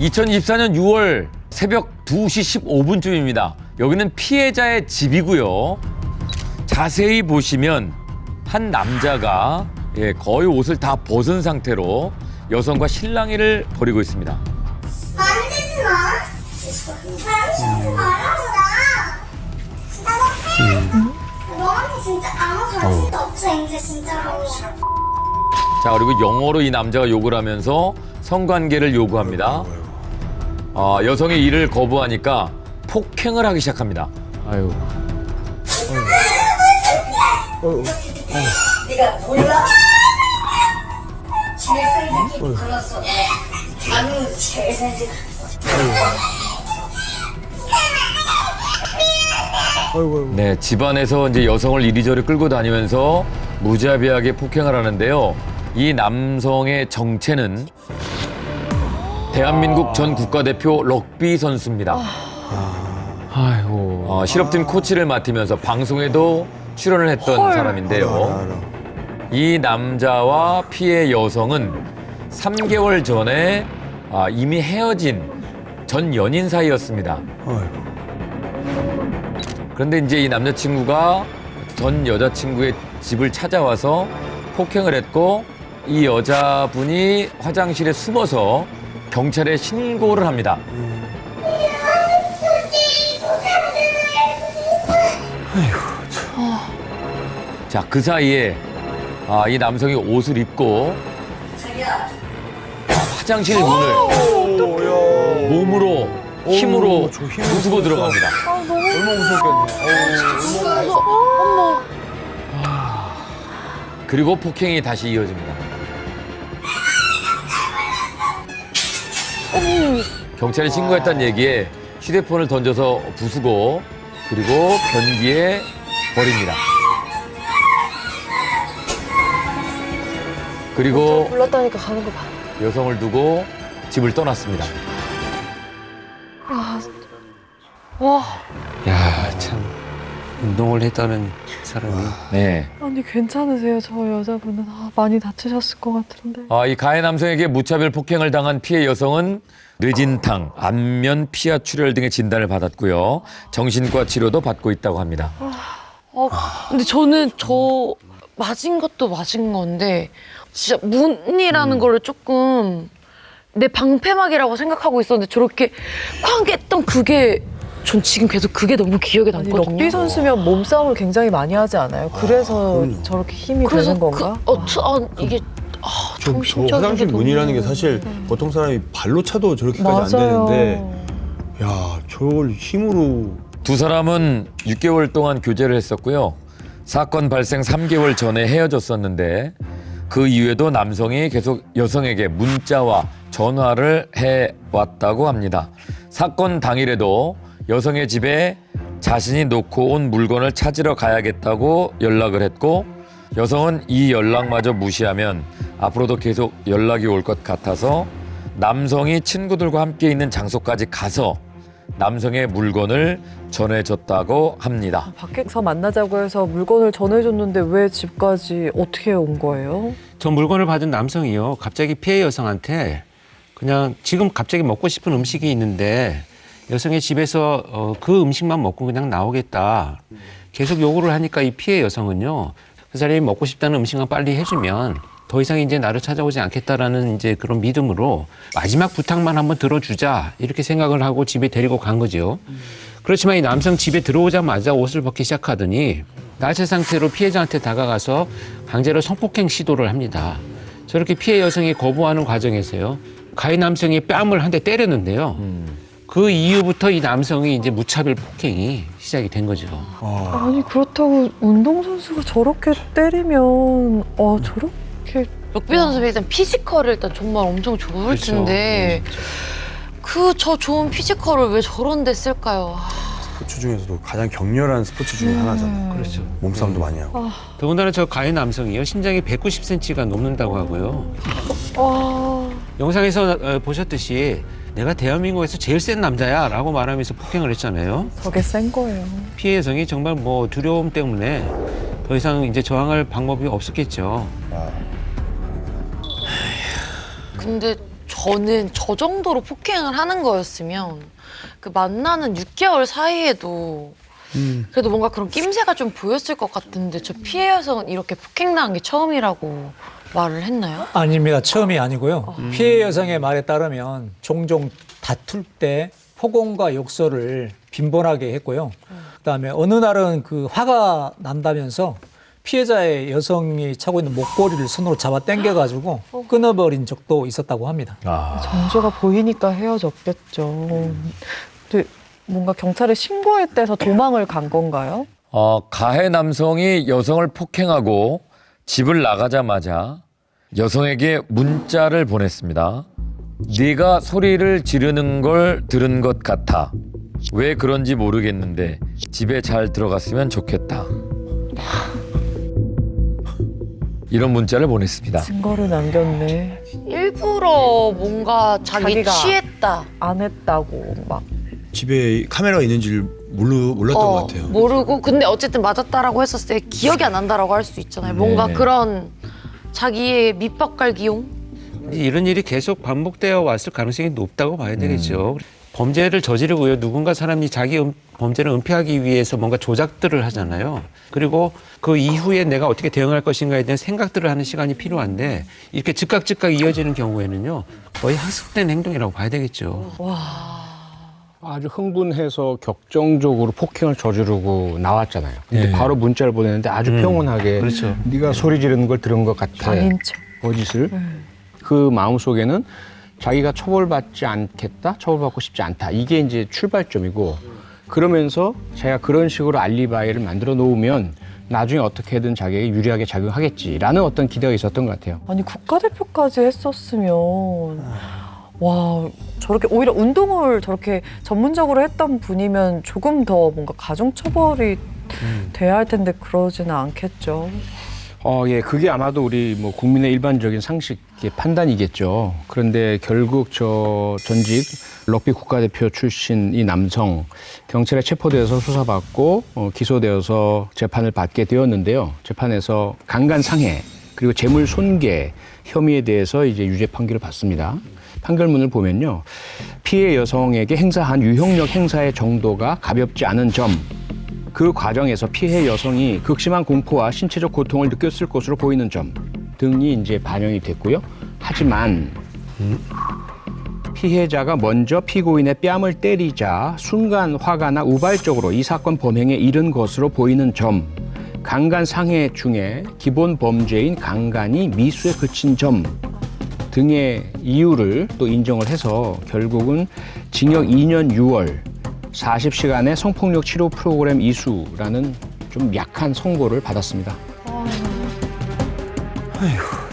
2024년 6월 새벽 2시 15분쯤입니다. 여기는 피해자의 집이고요. 자세히 보시면 한 남자가 예, 거의 옷을 다 벗은 상태로 여성과 실랑이를 벌이고 있습니다. 만지지 마. 만지지 말라고나. 알았어? 너한테 진짜 아무 관심도 없어 이제 진짜로. 자 그리고 영어로 이 남자가 욕을 하면서 성관계를 요구합니다. 아, 여성의 이를 거부하니까 폭행을 하기 시작합니다. 아유. 네가 몰라? 제일 불렀어. 제일. 네, 집안에서 이제 여성을 이리저리 끌고 다니면서 무자비하게 폭행을 하는데요. 이 남성의 정체는 대한민국 전 국가대표 럭비 선수입니다. 아이고. 어, 실업팀 코치를 맡으면서 방송에도 출연을 했던 사람인데요. 이 남자와 피해 여성은 3개월 전에 아, 이미 헤어진 전 연인 사이였습니다. 그런데 이제 이 남자친구가 전 여자친구의 집을 찾아와서 폭행을 했고 이 여자분이 화장실에 숨어서 경찰에 신고를 합니다. 자, 그 사이에 아, 이 남성이 옷을 입고 화장실 문을 몸으로 힘으로 저 힘으로 부수고 들어갑니다. 얼마나 무섭겠네. 어우, 그리고 폭행이 다시 이어집니다. 경찰에 신고했다는 얘기에 휴대폰을 던져서 부수고 그리고 변기에 버립니다. 그리고 불렀다니까 가는 거 봐. 여성을 두고 집을 떠났습니다. 와, 야, 참. 운동을 했다는 사람이. 네. 아니 괜찮으세요? 저 여자분은 아, 많이 다치셨을 것 같은데. 아, 이 가해 남성에게 무차별 폭행을 당한 피해 여성은 뇌진탕, 안면 피하 출혈 등의 진단을 받았고요. 정신과 치료도 받고 있다고 합니다. 어, 근데 저는 저 맞은 것도 맞은 건데 진짜 문이라는 거를 조금 내 방패막이라고 생각하고 있었는데 저렇게 쾅 했던 그게 전 지금 계속 그게 너무 기억에 아니 남거든요. 럭비 선수면 몸싸움을 굉장히 많이 하지 않아요? 그래서 그럼요. 저렇게 힘이 그래서 되는 건가? 그, 어, 투, 아, 이게 아, 저, 저 정신적인 화장실 게 문이라는 게 사실 보통 사람이 발로 차도 저렇게까지 안 맞아요. 되는데 야 저걸 힘으로 두 사람은 6개월 동안 교제를 했었고요. 사건 발생 3개월 전에 헤어졌었는데 그 이후에도 남성이 계속 여성에게 문자와 전화를 해 왔다고 합니다. 사건 당일에도 여성의 집에 자신이 놓고 온 물건을 찾으러 가야겠다고 연락을 했고 여성은 이 연락마저 무시하면 앞으로도 계속 연락이 올 것 같아서 남성이 친구들과 함께 있는 장소까지 가서 남성의 물건을 전해줬다고 합니다. 밖에서 만나자고 해서 물건을 전해줬는데 왜 집까지 어떻게 온 거예요? 저 물건을 받은 남성이요. 갑자기 피해 여성한테 그냥 지금 갑자기 먹고 싶은 음식이 있는데 여성의 집에서 어, 그 음식만 먹고 그냥 나오겠다. 계속 요구를 하니까 이 피해 여성은요. 그 사람이 먹고 싶다는 음식만 빨리 해주면 더 이상 이제 나를 찾아오지 않겠다라는 이제 그런 믿음으로 마지막 부탁만 한번 들어주자 이렇게 생각을 하고 집에 데리고 간 거죠. 그렇지만 이 남성 집에 들어오자마자 옷을 벗기 시작하더니 나체 상태로 피해자한테 다가가서 강제로 성폭행 시도를 합니다. 저렇게 피해 여성이 거부하는 과정에서요. 가해 남성이 뺨을 한 대 때렸는데요. 그 이후부터 이 남성이 이제 무차별 폭행이 시작이 된 거죠. 아니 그렇다고 운동선수가 저렇게 때리면 어 저렇게 럭비 선수 일단 피지컬을 일단 정말 엄청 좋을 그렇죠. 텐데 그 저 좋은 피지컬을 왜 저런 데 쓸까요? 아, 스포츠 중에서도 가장 격렬한 스포츠 중에 하나잖아요. 그렇죠. 몸싸움도 많이 하고. 더군다나 저 가해 남성이요. 신장이 190cm가 넘는다고 하고요. 아 영상에서 어, 보셨듯이 내가 대한민국에서 제일 센 남자야 라고 말하면서 폭행을 했잖아요. 저게 센 거예요. 피해 여성이 정말 뭐 두려움 때문에 더 이상 이제 저항할 방법이 없었겠죠. 근데 저 저는 저 정도로 폭행을 하는 거였으면 그 만나는 6개월 사이에도 그래도 뭔가 그런 낌새가 좀 보였을 것 같은데 저 피해 여성은 이렇게 폭행당한 게 처음이라고 말을 했나요? 아닙니다. 처음이 아니고요. 피해 여성의 말에 따르면 종종 다툴 때 폭언과 욕설을 빈번하게 했고요. 그다음에 어느 날은 그 화가 난다면서 피해자의 여성이 차고 있는 목걸이를 손으로 잡아 당겨가지고 끊어버린 적도 있었다고 합니다. 아, 전조가 보이니까 헤어졌겠죠. 근데 뭔가 경찰에 신고했대서 도망을 간 건가요? 어, 가해 남성이 여성을 폭행하고 집을 나가자마자 여성에게 문자를 보냈습니다. 네가 소리를 지르는 걸 들은 것 같아. 왜 그런지 모르겠는데 집에 잘 들어갔으면 좋겠다. 이런 문자를 보냈습니다. 증거를 남겼네. 일부러 뭔가 자기 자기가 취했다. 안 했다고 막. 집에 카메라가 있는지를 몰라, 몰랐던 어, 것 같아요. 모르고 근데 어쨌든 맞았다라고 했었을 때 기억이 안 난다라고 할 수 있잖아요. 뭔가 네. 그런 자기의 밑밥 깔기용? 이런 일이 계속 반복되어 왔을 가능성이 높다고 봐야 되겠죠. 범죄를 저지르고요. 누군가 사람이 자기 음- 범죄를 은폐하기 위해서 뭔가 조작들을 하잖아요. 그리고 그 이후에 내가 어떻게 대응할 것인가에 대한 생각들을 하는 시간이 필요한데 이렇게 즉각 즉각 이어지는 경우에는요. 거의 학습된 행동이라고 봐야 되겠죠. 아주 흥분해서 격정적으로 폭행을 저지르고 나왔잖아요. 근데 바로 문자를 보냈는데 아주 평온하게 그렇죠. 네가 소리 지르는 걸 들은 것 같아. 아닌 척. 거짓을 그 마음 속에는 자기가 처벌받지 않겠다, 처벌받고 싶지 않다. 이게 이제 출발점이고 그러면서 제가 그런 식으로 알리바이를 만들어 놓으면 나중에 어떻게든 자기에게 유리하게 작용하겠지라는 어떤 기대가 있었던 것 같아요. 아니 국가대표까지 했었으면 와 저렇게 오히려 운동을 저렇게 전문적으로 했던 분이면 조금 더 뭔가 가중 처벌이 돼야 할 텐데 그러지는 않겠죠. 어, 예, 그게 아마도 우리 뭐 국민의 일반적인 상식의 판단이겠죠. 그런데 결국 저 전직 럭비 국가대표 출신 이 남성 경찰에 체포되어서 수사받고 어, 기소되어서 재판을 받게 되었는데요. 재판에서 강간 상해 그리고 재물 손괴 혐의에 대해서 이제 유죄 판결을 받습니다. 판결문을 보면요. 피해 여성에게 행사한 유형력 행사의 정도가 가볍지 않은 점, 그 과정에서 피해 여성이 극심한 공포와 신체적 고통을 느꼈을 것으로 보이는 점 등이 이제 반영이 됐고요. 하지만 피해자가 먼저 피고인의 뺨을 때리자 순간 화가 나 우발적으로 이 사건 범행에 이른 것으로 보이는 점, 강간 상해 중에 기본 범죄인 강간이 미수에 그친 점 등의 이유를 또 인정을 해서 결국은 징역 2년 6월 40시간의 성폭력 치료 프로그램 이수라는 좀 약한 선고를 받았습니다. 아이고, 참.